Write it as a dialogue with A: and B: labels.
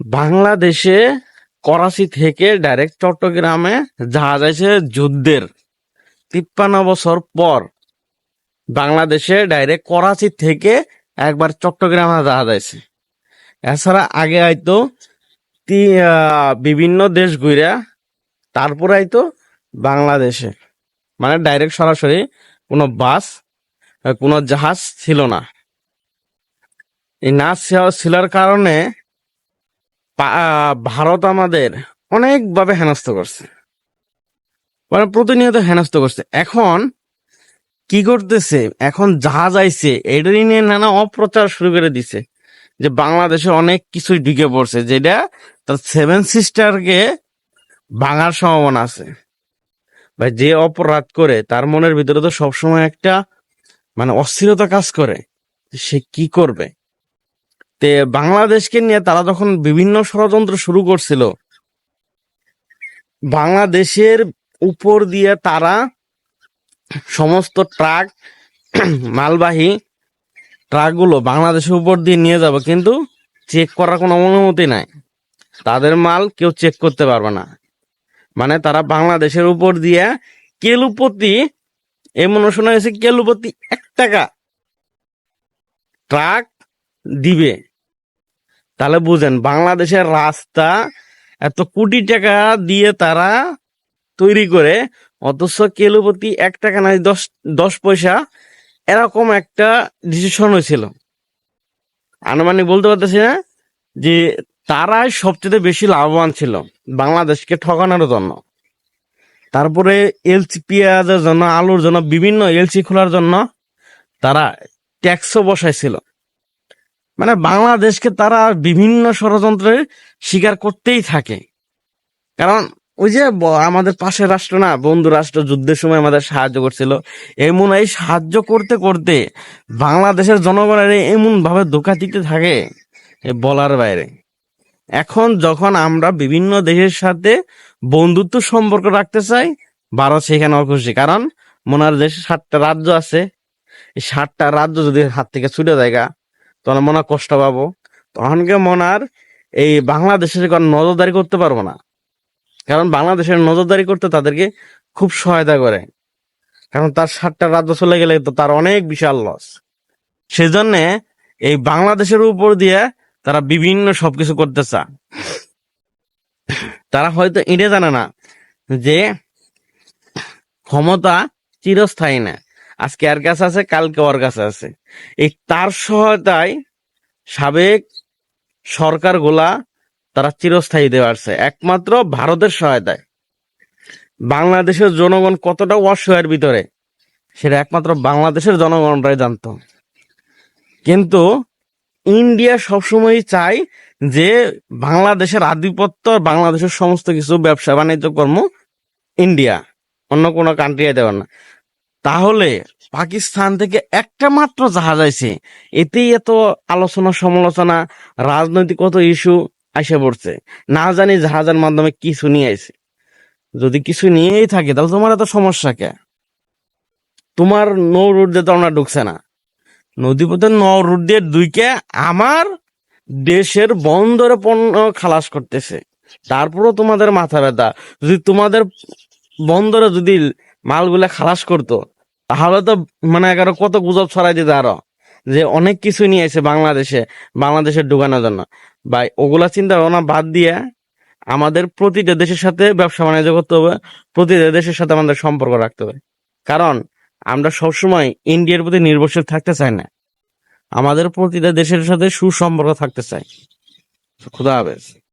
A: বাংলাদেশে করাচি থেকে ডাইরেক্ট চট্টগ্রামে জাহাজ আছে যুদ্ধের। তিপ্পান্ন বছর পর বাংলাদেশে ডাইরেক্ট করাচি থেকে একবার চট্টগ্রামে জাহাজ আছে এছাড়া আগে হয়তো বিভিন্ন দেশ ঘুরে তারপরে হয়তো বাংলাদেশে। মানে ডাইরেক্ট সরাসরি কোনো বাস, কোনো জাহাজ ছিল না। এই না ছিল- ছিলার কারণে ভারত আমাদের অনেকভাবে হেনস্থ করছে। মানে প্রতিনিয়ত হেনস্থ করছে। এখন কি করতেছে? এখন জাহাজ আইছে এটারই নিয়ে নানা অপ্রচার শুরু করে দিছে যে বাংলাদেশে অনেক কিছুই ঢুকে পড়ছে, যেটা তার সেভেন সিস্টারকে ভাঙার সম্ভাবনা আছে। ভাই, যে অপরাধ করে, তার মনের ভিতরে তো সবসময় একটা মানে অস্থিরতা কাজ করে সে কি করবে। তে বাংলাদেশকে নিয়ে তারা যখন বিভিন্ন ষড়যন্ত্র শুরু করছিল, বাংলাদেশের উপর দিয়ে তারা সমস্ত ট্রাক, মালবাহী ট্রাকগুলো বাংলাদেশের উপর দিয়ে নিয়ে যাবে, কিন্তু চেক করার কোনো অনুমতি নাই। তাদের মাল কেউ চেক করতে পারবে না। মানে তারা বাংলাদেশের উপর দিয়ে কেলুপতি এমন শোনা হয়েছে কেলুপতি এক টাকা ট্রাক দিবে। তাহলে বুঝেন, বাংলাদেশের রাস্তা এত কোটি টাকা দিয়ে তারা তৈরি করে, অথচ কেলো প্রতি এক টাকা নাই, দশ দশ পয়সা, এরকম একটা ডিসিশন হয়েছিল। আনুমানিক বলতে পারতেছি না যে তারাই সবচেয়ে বেশি লাভবান ছিল বাংলাদেশকে ঠকানোর জন্য। তারপরে এলসি পেঁয়াজের জন্য, আলুর জন্য, বিভিন্ন এলসি খোলার জন্য তারা ট্যাক্সও বসাইছিল। মানে বাংলাদেশকে তারা বিভিন্ন ষড়যন্ত্রের শিকার করতেই থাকে। কারণ ওই যে আমাদের পাশের রাষ্ট্র না, বন্ধু রাষ্ট্র যুদ্ধের সময় আমাদের সাহায্য করছিল। এমন এই সাহায্য করতে করতে বাংলাদেশের জনগণের এমন ভাবে ধোকা দিতে থাকে বলার বাইরে। এখন যখন আমরা বিভিন্ন দেশের সাথে বন্ধুত্ব সম্পর্ক রাখতে চাই, ভারত সেখানে অখুশি। কারণ মোনার দেশে সাতটা রাজ্য আছে। সাতটা রাজ্য যদি হাত থেকে ছুটে যায় তখন মনে কষ্ট পাবো। তখনকে মনার এই বাংলাদেশের কোনো নজরদারি করতে পারব না। কারণ বাংলাদেশের নজরদারি করতে তাদেরকে খুব সহায়তা করে। কারণ তার সাতটা রাজ্য চলে গেলে তো তার অনেক বিশাল লস সেজন্য এই বাংলাদেশের উপর দিয়ে তারা বিভিন্ন সবকিছু করতে চায়। তারা হয়তো এটা জানে না যে ক্ষমতা চিরস্থায়ী না। আজকে এর কাছে আছে, কালকে ওর কাছে আছে। এই তার সহায়তায় সাবেক সরকারগুলা তারা চিরস্থায়ী হতে পারছে একমাত্র ভারতের সহায়তায়। বাংলাদেশের জনগণ কতটা অসহায়ের ভিতরে, সেটা একমাত্র বাংলাদেশের জনগণরাই জানতো। কিন্তু ইন্ডিয়া সবসময় চায় যে বাংলাদেশের আধিপত্য, বাংলাদেশের সমস্ত কিছু, ব্যবসা, বাণিজ্য কর্ম ইন্ডিয়া, অন্য কোনো কান্ট্রি দেবে না। তাহলে পাকিস্তান থেকে একটা মাত্র জাহাজ আইছে। এতেই এত আলোচনা সমালোচনা, রাজনৈতিক কত ইস্যু আসে পড়ছে। না জানি জাহাজের মাধ্যমে কিছু নিয়ে আইছে। যদি কিছু নিয়েই থাকে, তাহলে তোমার এত সমস্যা কে? তোমার নৌ রুট দিয়ে তো আমরা ঢুকছে না। নদীপথের নৌ রুট দিয়ে দুইকে আমার দেশের বন্দরে পণ্য খালাস করতেছে। তারপরও তোমাদের মাথা ব্যথা। যদি তোমাদের বন্দরে যদি মালগুলা খালাস করতো তাহলে তো মানে এগারো কত গুজব ছড়াই দিতে আরও? যে অনেক কিছু নিয়ে এসে বাংলাদেশে বাংলাদেশে ঢুকানোর জন্য। ভাই, ওগুলা চিন্তা ভাবনা বাদ দিয়ে আমাদের প্রতিটা দেশের সাথে ব্যবসা বাণিজ্য করতে হবে, প্রতিটা দেশের সাথে আমাদের সম্পর্ক রাখতে হবে। কারণ আমরা সবসময় ইন্ডিয়ার প্রতি নির্ভরশীল থাকতে চাই না। আমাদের প্রতিটা দেশের সাথে সুসম্পর্ক থাকতে চাই। খুদা হাফেজ।